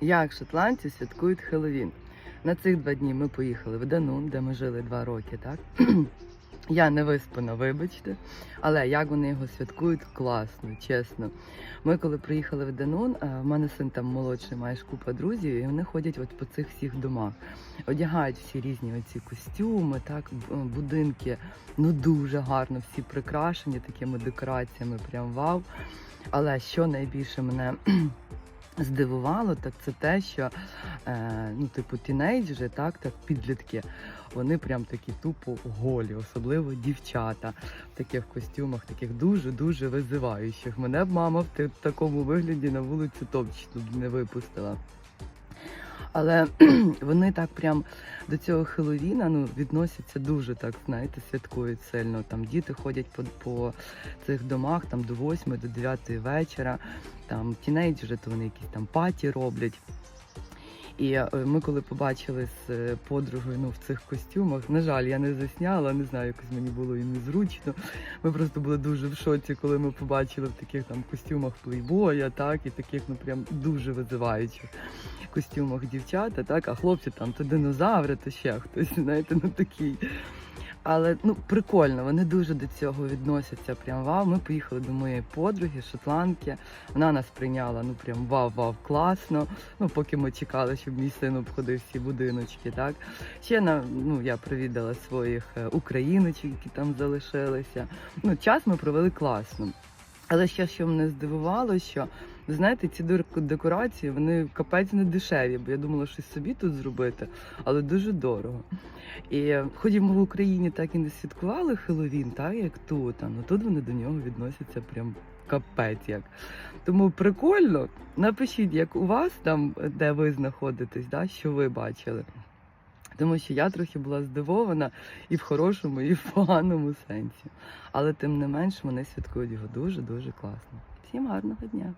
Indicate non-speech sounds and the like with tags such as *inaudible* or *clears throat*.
як шотландці святкують Хеллоуін. На цих два дні ми поїхали в Данун, де ми жили два роки, так? *clears throat* Я не виспана, вибачте, але як вони його святкують, класно, чесно. Ми коли приїхали в Данун, е, в мене син там молодший, маєш купа друзів, і вони ходять от по цих всіх домах. Одягають всі різні оці костюми, так, е, будинки, ну дуже гарно, всі прикрашені такими декораціями, прям вау. Але що найбільше мене *clears throat* здивувало, так це те, що е, ну, типу, тінейджери, так, так, підлітки, вони прям такі тупо голі, особливо дівчата в таких костюмах, таких дуже-дуже визиваючих. Мене б мама в такому вигляді на вулицю точно б не випустила. Але *clears throat* вони так прям до цього Хеловіна ну, відносяться дуже так, знаєте, святкують сильно. Там діти ходять по, по цих домах там до 8 до 9 вечора. Там тінейджери, то вони якісь там паті роблять. І е, ми коли побачили з е, подругою ну, в цих костюмах, на жаль, я не засняла, не знаю, якось мені було і незручно. Ми просто були дуже в шоці, коли ми побачили в таких там костюмах плейбоя, так, і таких ну прям дуже визиваючих костюмах дівчата, так, а хлопці там то динозаври, то ще хтось, знаєте, ну такий. Але ну прикольно, вони дуже до цього відносяться. Прям вау. Ми поїхали до моєї подруги, шотландки. Вона нас прийняла, ну прям вау-вау, класно. Ну, поки ми чекали, щоб мій син обходив всі будиночки. Так ще на ну я привідала своїх е, україночок, які там залишилися. Ну, час ми провели класно. Але ще що мене здивувало, що ви знаєте, ці декорації вони капець не дешеві, бо я думала щось собі тут зробити, але дуже дорого. І е, хоч ми в Україні так і не святкували Хеллоуін, так як тут, а, ну тут вони до нього відносяться прям капець як. Тому прикольно. Напишіть, як у вас там, де ви знаходитесь, да, що ви бачили. Тому що я трохи була здивована і в хорошому, і в поганому сенсі. Але тим не менш вони святкують його дуже-дуже класно. Всім гарного дня!